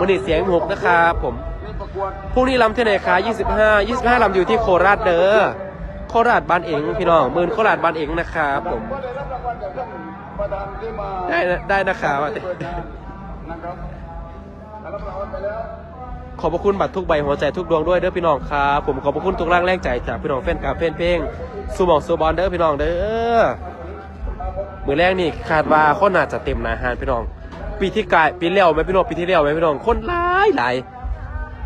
วันนี้เสียงหกนะครับผมนี่ประกวดพรุ่งนี้ลำที่ไหนคะ25 25ลำอยู่ที่โคราชเด้อ โคราชบ้านเองพี่น้องหมื่นโคราชบ้านเองนะครับผมก็ได้รับรางวัลจากท่านประธานที่มาได้นะได้นะครับที่เปิดงานนะครับได้รับรางวัลไปแล้วขอบพระคุณบัตรทุกใบหัวใจทุกดวงด้วยเด้อพี่น้องครับผมขอบพระคุณทุกแรงแรงใจจากพี่น้องแฟนคลับแฟนเพลงสูหมองสูบอลเด้อพี่น้องเด้อมือแรกนี่คาดว่าคนน่าจะเต็มหนาหานพี่น้อง ปีที่กายปีเลี้ยวไหมพี่น้องปีที่เลี้ยวไหมพี่น้องคนหลายหลาย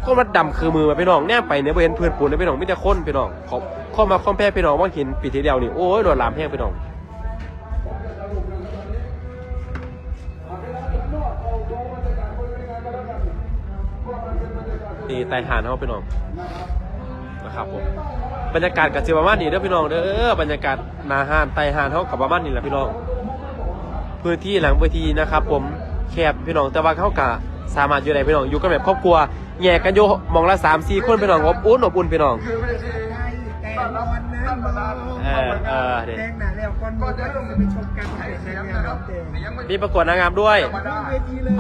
คนมาดำคือมือมาพี่น้องแนมไปเนี่ยบ่เห็นเพื่อนปูนนะพี่น้องไมีแต่คนพี่น้องขอบข้อมาคอมแพรพี่น้องว่าเห็นปีที่เลี้ยวนี่โอ้ยโดนลามแห้งพี่น้องนี่ไต่หานเขาพี่น้องนะครับผมบรรยากาศกับเจประมาณนี้เด้อพี่น้องเด้อบรรยากาศนาหานไต่หานเขากับประมาณนี้แหละพี่น้องพื้นที่หลังเวทีนะครับ ผม แคบพี่น้องแต่ว่าเขากะสามารถอยู่ได้พี่น้องอยู่กันแบบครอบครัวแยกกันอยู่มองละสามสี่คนพี่น้องอบอุ่นอบอุ่นพี่น้องคือเวทีแต่วันนั้นเออเออเด็แดงหนาแล้วก่อนก็จะไปชมกันถ่ายเสียงนะครับแต่ยังไม่มีประกวดนางงามด้วย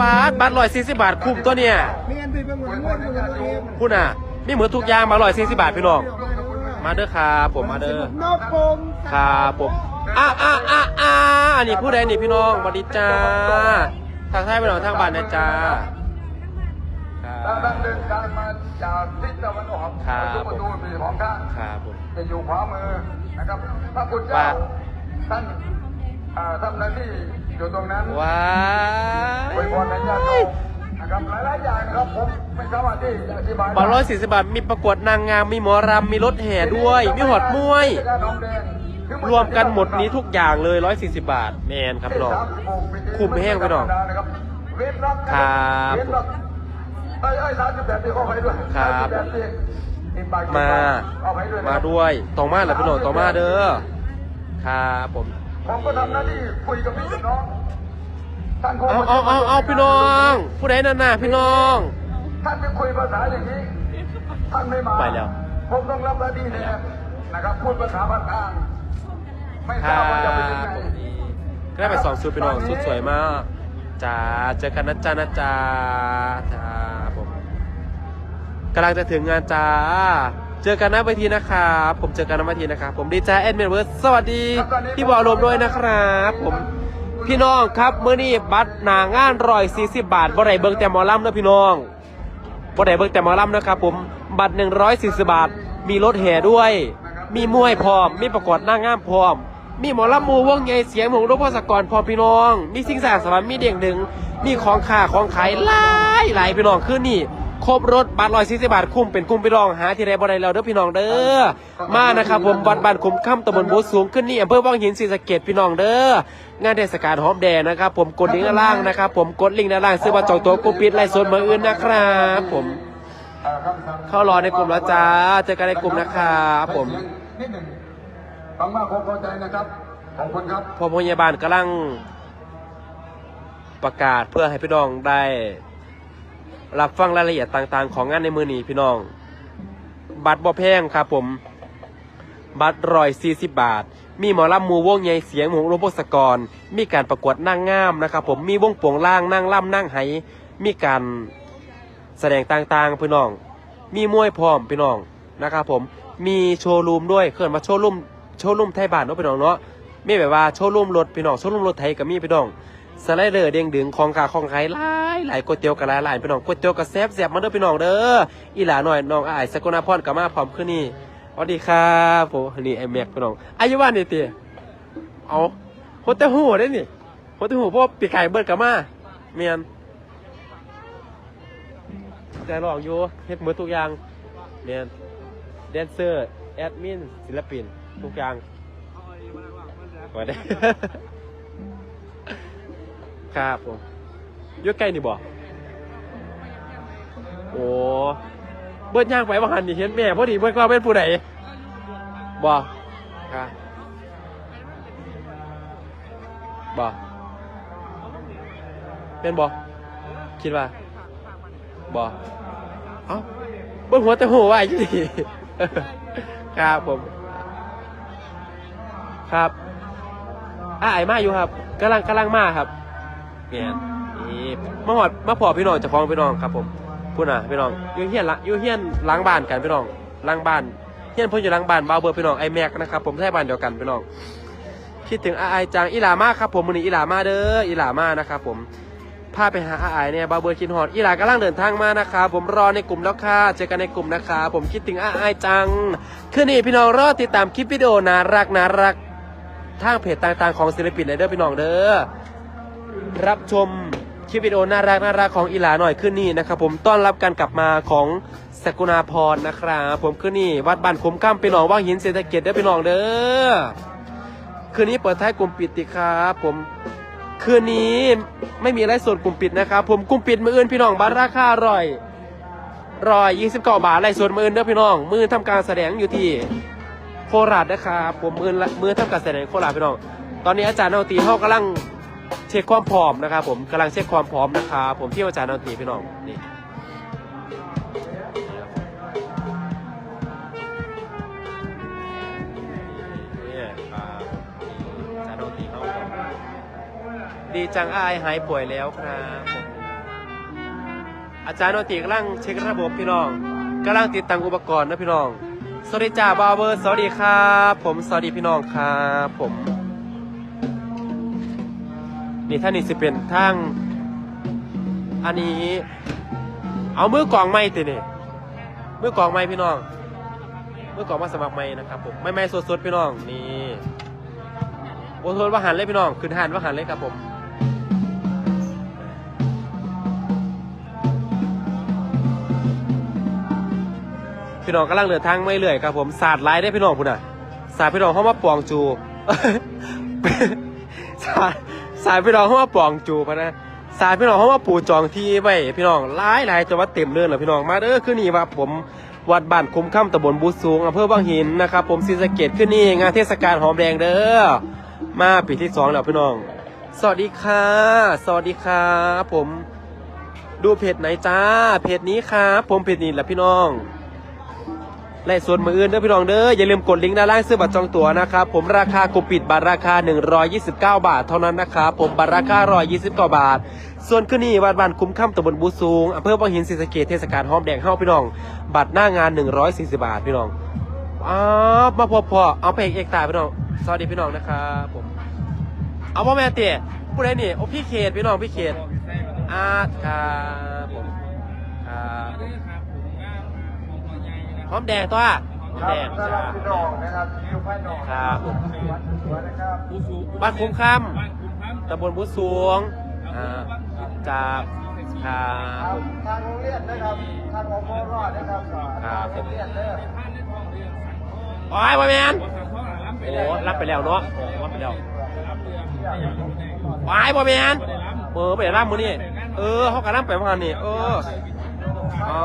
บาทบาทร้อยสี่สิบบาทคุ้มตัวเนี่ยไม่งั้นไปเบิ่งหัวม้วนกันเลยพูดน่ะมีเหมือนทุกอย่างมาร้อยสี่สิบบาทพี่น้องมาเด้อครับผมมาเด้อครับผมอ่าอ่าอ่าอ่าอันนี้ผู้ใดนี่พี่น้องสวัสดีจ้า ทางท้ายพี่น้องทางบ้านนะจ้าคดัรังบเดินทางมาจากทิศตะวันออกครับ ทุกประตูมีของข้าง ครับผม จะอยู่ขวามือนะครับพระคุณเจ้าว่าท่านอ่าทำหน้าที่อยู่ตรงนั้นว้าอวยพรให้ญาติโยยมนะครับหลายๆอย่างนะครับผมไม่สามารถที่จะอธิบายบาทร้อยสี่สิบบาทมีประกวดนางงามมีหมอรำมีรถแห่ด้วย มีหอดมวย ร วมกันหมดนี้ทุกอย่างเลยร้อยสี่สิบบาทแมนครับพี่น้องคุ้มแห้งไปหน่อยเว้นรับครับเว้นรับเอ้ยเอ้ยสามสิบแปดปีเข้าไปด้วยครับ38ปีนี่ปกมาเอาไปด้วยนะมาด้วยต่อมาแหละพี่น้องต่อมาเด้อครับผมผมก็ทำหน้าที่คุยกับพี่กับน้องท่านคงเอาเอาเอาเอาพี่น้อง ผู้ใดนั่นน่ะพี่น้องท่านไปคุยภาษาอย่างนี้ท่านไม่มาไปแล้วผมต้องรับหน้าที่แทนนะครับพูดภาษาภาคกลาง ไม่คทรารับว่าจะเป็นบยังไงก็ได้ไปสองชุดพี่น้องชุดสวยมากจ้าเจอกันนะจ้านะจ้าจ้าผมกำลังจะถึงงานจ้า เจอกันหน้าเวทีนะครับผมเจอกันหน้าเวทีนะครับผมดีจ้าแอดมินเวิร์ดสวัสดีพี่บอลรวมด้วยนะครับ ผมพี่น้องครับเมื่อนี้บัตรหนางานร้อยสี่สิบบาทบ่ได้เบิ่งแต่หมอลำนะพี่น้องบ่ได้เบิ่งแต่หมอลำนะครับผมบัตรหนึ่งร้อยสี่สิบบาท มีรถแห่ด้วย มีมวยพร้อม มีประกวดนางงามพร้อม มีหมอลำมูวงใหญ่เสียงหงลูกพ่อสกรพร้อพี่น้อง มีสิ่งสร้างสรรค์มีเด่งดึง มีของข่าของขายหลายหลายพี่น้องคือนี่ครบรถบัตรร้อยสี่สิบบาทคุ้มเป็นคุ้มพี่น้องหาที่ใดบ่ได้แล้วเด้อพี่น้องเด้อมานะครับผมวัดบ้านคุ้มค่ำตำบลโบวสูงขึ้นนี่อำเภอวังหินศรีสะเกดพี่น้องเด้องานเทศกาลหอมแดงนะครับผมกดลิงก์ด้านล่างนะครับผมกดลิงก์ด้านล่างซื้อบัตรจองตัวกลุ่มปิดไล่สดมืออื่นนะครับผมเข้ารอในกลุ่มแล้วจ้าเจอกันในกลุ่มนะครับผม ฟังมากผมเข้าใจนะครับ ขอบคุณครับพอพยาบาลกำลังประกาศเพื่อให้พี่น้องได้ รับฟังรายละเอียดต่างๆ ของงานในมือนี้พี่น้อง บัตรบ่แพงครับผม บัตรร้อยสี่สิบบาท มีหมอลำมูวงใหญ่เสียงหงโรบสกร มีการประกวดนางงามนะครับ ผมมีวงโป่งล่างนั่งล่ำนั่งไหมีการแสดงต่างๆพี่น้อง มีมวยพร้อมพี่น้องนะครับผมมีโชว์รูมด้วยเคลื่อนมาโชว์รูม โชว์รูมไทยบ้านเนาะพี่น้องเนาะมีแบบว่าโชว์รูมรถพี่น้องโชว์รูมรถไทยก็มีพี่น้องสไลเดอร์เด้งดึงของขาของขายหลายหลายก๋วยเตี๋ยวก็หลายหลายพี่น้องก๋วยเตี๋ยวก็แซ่บแซ่บมาเด้อพี่น้องเด้ออีหลาหน่อยน้องอายสกุลนพรก็มาพร้อมขึ้นนี่สวัสดีครับผมนี่ไอแม็กพี่น้องอายุวันนี่ตีเอาโคตรหูได้นี่โคตรหูเพราะปีไก่เบิร์ดก็มาเมียนแต่ลองอยู่เฮ็ดหมดทุกอย่างเนี่ยแดนเซอร์แอดมินศิลปิน ทุกอย่างก็ได้ ครับผมอยุ่ใกล้นี่บ่โอ้เบิดย่างไปว่าหันนี่เห็นแม่พอดีเบิดว่าเป็นผู้ใดบ่ครับบ่เป็นบ่คิดว่าบอเอ้าเบิ้งหัวแต่หัวว่าอยู่ดีครับผม ครับอ่าไอ้มาอยู่ครับกำลังกำลังมาครับเนี่ยนี่นี่มาหอดมาพอพี่น้องเจะคล้าของพี่น้องครับผมพูดนะพี่น้องอยู่เฮียนละอยู่เฮียนหล้างบ้านกันพี่น้องหล้างบ้านเฮียนเพิ่นอยู่หล้างบ้านบาวเบอร์พี่น้องไอแม็กนะครับผมใช่บ้านเดียวกันพี่น้องคิดถึงอาไอายจังอีหลามาครับผมมื้อนี้อีหลามาเด้ออีหลามานะครับผมพาไปหาอาไอายเนี่ยบาวเบอร์คิดฮอดอีหลากำลังเดินทางมานะครับผมรอในกลุ่มแล้วค่ะเจอกันในกลุ่มนะครับผมคิดถึงอาไอายจังคืนนี้พี่น้องรอติดตามคลิปวิดีโอน่ารักน่ารัก ทางเพจต่างๆ ของศิลปินเลยเด้อพี่น้องเด้อรับชมคลิปวิดีโอน่ารักน่ารักของอีหลาหน่อยขึ้นนี่นะครับผมต้อนรับการกลับมาของสกุณาพรนะครับผมขึ้นนี่วัดบ้านคมก้ามไปหนองว่างหินเศรษฐกิจได้อพี่น้องเด้อคืนนี้เปิดท้ายกลุ่มปิดติครับผมคืนนี้ไม่มีอะไรส่วนกลุ่มปิดนะครับผมกลุ่มปิดมืออื่นพี่น้องบัตรราคาอร่อยรอยยี่สิบเก้าบาทไรส่วนมืออื่นเด้อพี่น้องมือทำการแสดงอยู่ที่ โคราชนะครับผมมือมือทำการแสดงโคราชพี่น้องตอนนี้อาจารย์นตรีเขากำลังเช็คความพร้อมนะครับ ผมกำลังเช็คความพร้อมนะครับผมที่อาจารย์ดนตีพี่น้องนี่อาจารย์ดนตรีห้อมดีจังอายหายป่วยแล้วครับอาจารย์นตรีกำลังเช็คระบบพี่น้องกำลังติดตั้งอุปกรณ์นะพี่น้อง สวัสดีจ้าบาวเบอร์สวัสดีครับผมสวัสดีพี่น้องครับผม นี่ท่านนี่สิเป็นทางอันนี้ เอามือกองไม้ตินี่มือกองไม้พี่น้องมือกองมาสมัครไม้นะครับผมไม่ไม่สดๆพี่น้องนี่โอ้โหว่าหันเลยพี่น้องขึ้นหันว่าหันเลยครับผม พี่น้องกำลังเดินทางไม่เรื่อยครับผมศาสตร์ไล่ได้พี่น้องพุ่นอะศาสตร์พี่น้องเข้ามาปองจูสายสายพี่น้องเข้ามาปองจูพะนะสายพี่น้องเข้ามาปูจองที่ไว้พี่น้องหลายลายจังหวัดเต็มเลยเหรอพี่น้องมาเด้อขึ้นนี่ว่าผมวัดบ้านคุ้มค่ำตำบลบูสูงอำเภอบางหินนะครับผมศรีสเกดขึ้นนี่งานเทศกาลหอมแดงเด้อมาปีที่สองแล้วพี่น้อง สวัสดีค่ะ สวัสดีครับผมดูเพจไหนจ้า เพจนี้ครับผมเพจนี้แหละพี่น้อง และส่วนมืออื่นเด้อพี่น้องเด้ออย่าลืมกดลิงก์ด้านล่างซื้อบัตรจองตั๋วนะครับผมราคากลุ่มปิดบัตรราคา 129 บาท เท่านั้นนะครับผมบัตรราคา 129บาท ส่วนคืนนี้วัดบ้านคุ้มค่ำตำบลบูสูงอำเภอบางหินศรีสะเกษเทศกาลหอมแดงเฮ้าพี่น้อง บัตรหน้างาน 140 บาทพี่น้องอ้าวมาพอพอเอาไปเอกเอกตายพี่น้องสวัสดีพี่น้องนะครับผมเอาพ่อแม่เตี๋ยผู้ใดนี่โอ้พี่เขตพี่น้องพี่เขตอาร์ตครับผมครับ หอมแดงตัวหอมครัแดบงสำหจ้ารับพี่น้องนะครับที่อยู่ภายนอกครับผมวัดสวนนะครับบ้านคุ้มคำตำบลบุสูงอ่าจากครัครับผมทางโรงเรียนนะครับทางอบรอดนะครับครับโรงเรียนเด้อโอ้ยบอยแมนโอ้รับไปแล้วเนาะรับไปแล้วโอ้ยบอยแมนเออไปรับมือนี่เออเขากระรับไปพันนี่เออ อ๋อ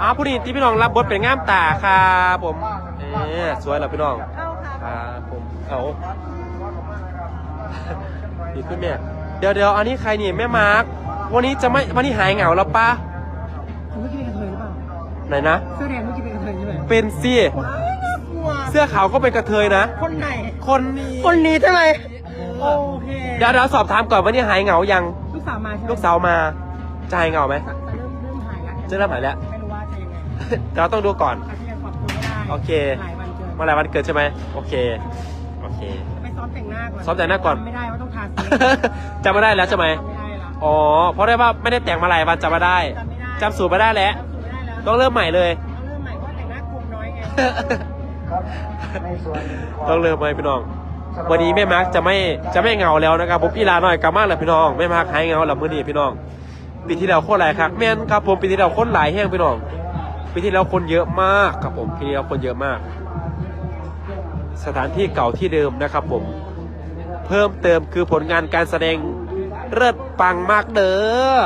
อ้าวผู้นี้ที่พี่น้องรับบทเป็นง่ามตาครับผมเอ๊สวยเหรอพี่น้องครับผมเอาดีขึ้นแม่เดี๋ยวเดี๋ยวอันนี้ใครนี่แม่มาร์ควันนี้จะไม่วันนี้หายเหงาแล้วปะเมื่อกี้เป็นกระเทยหรือเปล่าไหนนะเสื้อแดงเมื่อกี้เป็นกระเทยใช่ไหมเป็นสิว้ายน่ากลัวเสื้อขาวก็เป็นกระเทยนะคนไหนคนนี้คนนี้ใช่ไหมโอเคเดี๋ยวเดี๋ยวสอบถามก่อนว่านี่หายเหงายัง ลูกสาวมาใช่ไหมลูกสาวมาจะหายเหงาไหม จะเริ่มเริ่มหายแล้วจะเริ่มหายแล้ว ไม่รู้ว่าจะยังไงเดี๋ยวเราต้องดูก่อน อาจจะยังปรับตัวไม่ได้โอเค หลายวันเกินเมื่อไหร่วันเกิดใช่ไหมโอเค โอเค ไปซ้อมแต่งหน้าก่อนซ้อมแต่งหน้าก่อน จำไม่ได้ว่าต้องทาสีจำไม่ได้แล้วใช่ไหมจำไม่ได้แล้วอ๋อ เพราะได้ว่าไม่ได้แต่งมาหลายวันจำไม่ได้จำไม่ได้จำสูตรไม่ได้แล้ว จำสูตรไม่ได้แล้วต้องเริ่มใหม่เลยต้องเริ่มใหม่เพราะแต่งหน้ากลุ่มน้อยไงครับในส่วนขต้องเริ่มใหม่พี่น้อง วันนี้แม่มาร์กจะไม่จะไม่เหงาแล้วนะครับผมอีลาหน่อยกลับมาแล้วพี่น้องแม่มาร์กหายเหงาแล้วมื้อนี้พี่น้อง ปีที่แล้วคตรหลายครับแม่นครับผมปีที่แล้วคนหลายแห้งพี่น้องปีที่แล้วคนเยอะมากครับผมปีที่แล้วคนเยอะมาก สถานที่เก่าที่เดิมนะครับผม เพิ่มเติมคือผลงานการแสดงเลิศปังมากเด้อ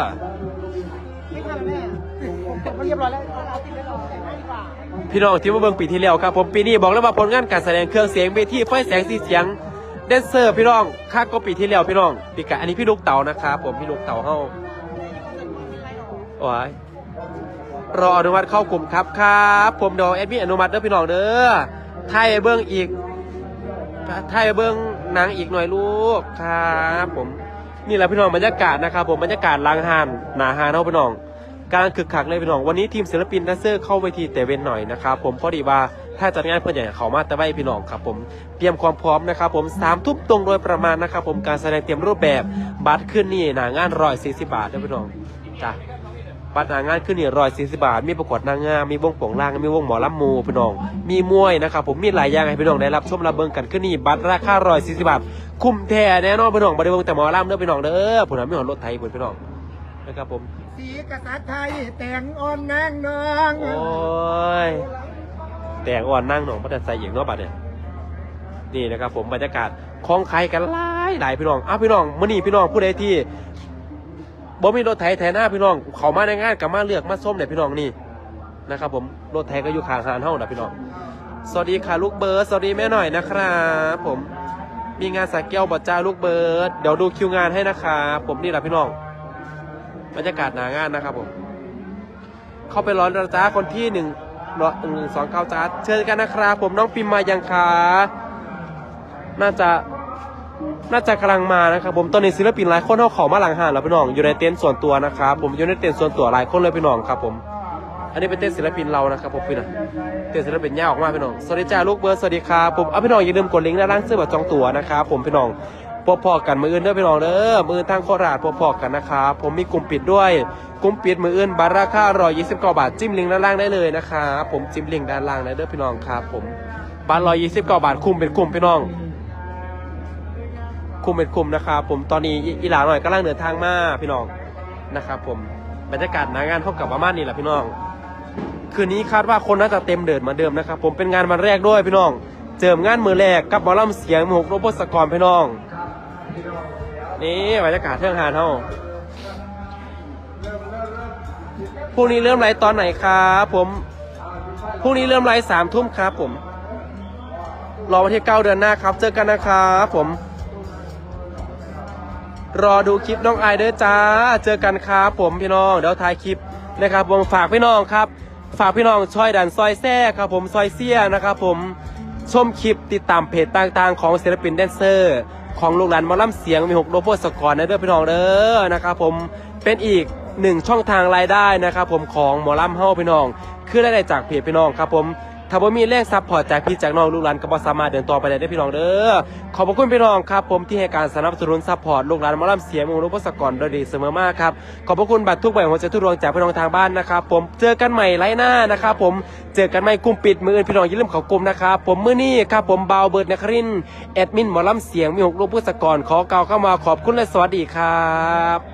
ไม่ทันแล้วแม่ผมเรียบร้อยแล้วเอาติดไว้รอแต่งหน้าดีกว่าพี่น้องที่มาเบิ่งปีที่แล้วครับผมปีนี้บอกแล้วว่าผลงานการแสดงเครื่องเสียงเวทีไฟแสงสีเสียงแดนเซอร์พี่น้องค่าก็ปีที่แล้วพี่น้องปีกะอันนี้พี่ลูกเต๋านะครับผมพี่ลูกเต๋าเฮา โอ้ยรออนุมัติเข้ากลุ่มครับครับผมเดี๋ยวแอดมินอนุมัติเด้อพี่น้องเด้อไทยเบิ่งอีกไทยเบิ่งนังอีกหน่อยลูกครับผมนี่แหละพี่น้องบรรยากาศนะครับผมบรรยากาศลางหานหนาหานเท่าพี่น้องกำลังคึกคักเลยพี่น้องวันนี้ทีมศิลปินแดนเซอร์เข้าเวทีแต่เว้นหน่อยนะครับผมพอดีว่าถ้าจัดงานเพื่อนใหญ่เขามาแต่ไว้พี่น้องครับผมเตรียมความพร้อมนะครับผมสามทุ่มตรงโดยประมาณนะครับผมการแสดงเตรียมรูปแบบบัตรขึ้นนี่หนางานร้อยสี่สิบบาทนะพี่น้องจ้ะ บัตรหนางานขึ้นนี่ร้อยสี่สิบาท มีประกวดนางงาม มีวงโป่งล่าง มีวงหมอลำมูพี่น้อง มีมวยนะครับผม มีหลายอย่างให้พี่น้องได้รับชมรับเบิ่งกันขึ้นนี่บัตรราคาร้อยสี่สิบาท คุ้มแท้แน่นอนพี่น้องบริวงแต่หมอลำเด้อพี่น้องเด้อผมทำไม่หอนรถไทยพี่น้องนะครับผม สีกษัตริย์ไทยแต่งอ่อนนางนองโอ้ยแต่งอ่อนนั่งหนองพัฒนาใส่อย่างเนอกบัดเนี่ยนี่นะครับผมบรรยากาศคลองใครกันหลายหลายพี่น้องอ้าวพี่น้องมื่อนี้พี่น้องผู้ใดที่ บ่มีรถไถแถหน้าพี่น้อง เขามาในงานกับมาเลือกมาส้มเนี่ยพี่น้องนี่นะครับผมรถไถก็อยู่ข้างหานเฮานะพี่น้อง สวัสดีค่ะลูกเบิร์ดสวัสดีแม่หน่อยนะครับผมมีงานสักแก้วบัจจาลูกเบิร์ดเดี๋ยวดูคิวงานให้นะครับผมนี่แหละพี่น้องบรรยากาศหนางานนะครับผม เข้าไปร้อนระจ้าคนที่หนึ่งร้อยหนึ่งสองเก้าจ้าเชิญกันนะครับผมน้องปิมมายังคะน่าจะ น่าจะกำลังมานะครับผมตอนนี้ศิลปินหลายคนเขาเขอมาหลังหานแล้วพี่น้องอยู่ในเต็นท์ส่วนตัวนะครับผมอยู่ในเต็นท์ส่วนตัวหลายคนเลยพี่น้องครับผม อันนี้เป็นเต้นท์ศิลปินเรานะครับผมพี่นะเต้นท์ศิลปินย่าออกมาพี่น้องสวัสดีจ้าลูกเบิร์ดสวัสดีครับผมเอาพี่น้องอย่าลืมกดลิงก์ด้านล่างซื้อบัตรจองตั๋วนะครับผมพี่น้องพบพอกันมืออื่นเด้อพี่น้องเด้อมืออื่นทางโคราชพบพอกันนะครับผมมีกลุ่มปิดด้วยกลุ่มปิดมืออื่นบาราคา129บาทจิ้มลิงก์ด้านล่างได้เลยนะครับผมจิ้มลิงก์ด้านล่างได้เด้อพี่น้องครับผมบาท129บาทคุมเป็นกลุ่มพี่น้อง คุมเป็นคุมนะครับผมตอนนี้อีหลาหน่อยกำลังเดินทางมาพี่น้องนะครับ ผมบรรยากาศหนางานพบกับประมาณนี้แหละพี่น้อง คืนนี้คาดว่าคนน่าจะเต็มเดินมาเดิมนะครับ ผมเป็นงานวันแรกด้วยพี่น้อง เจิมงานมือแรกกับหมอลำเสียงหมกโรบอสกรพี่น้อง นี่บรรยากาศเทื่องหานเท่าพรุ่งนี้เริ่มไลฟ์ตอนไหนครับผมพรุ่งนี้เริ่มไลฟ์สามทุ่มครับผม รอวันที่เก้าเดือนหน้าครับ เจอกันนะครับผม รอดูคลิปน้องไอายเด้อจ้า เจอกันครับผมพี่น้องเดี๋ยวถ่ายคลิปนะครับผมฝากพี่น้องครับ ฝากพี่น้องช่วยดันซอยแซ่ครับผมซอยเสี้ยนะครับผมชมคลิปติดตามเพจต่างๆ ของศิลปินแดนเซอร์ ของลูกหลานมอลำเสียงมีหกโลโพสกอร์นะเด้อพี่น้องเด้อนะครับผมเป็นอีกหนึ่งช่องทางรายได้นะครับผมของหมอลำเฮาพี่น้องคือรายได้จากเพจพี่น้องครับผม ถ้าบ่มีแรงซัพพอร์ตจากพี่จากน้องลูกหลานก็บ่สามารถเดินต่อไปได้ได้อพี่น้องเด้อขอบพระคุณพี่น้องครับผมที่ให้การสนับสนุนซัพพอร์ตลูกหลานหมอลำเสียงมงลูกพศกรโดยดีเสมอมากครับขอบพระคุณบัตรทุกใบหัวใจทุกดวงจากพี่น้องทางบ้านนะครับผมเจอกันใหม่ไลฟ์หน้านะครับผมเจอกันใหม่กลุ่มปิดมืออื่นพี่น้องอย่าลืมเขากลุ่มนะครับผมมื้อนี้ครับผมเบาเบิร์ดนครินแอดมินหมอลำเสียงมีหกลูกพศกรขอกล่าวเข้ามาขอบคุณและสวัสดีครับ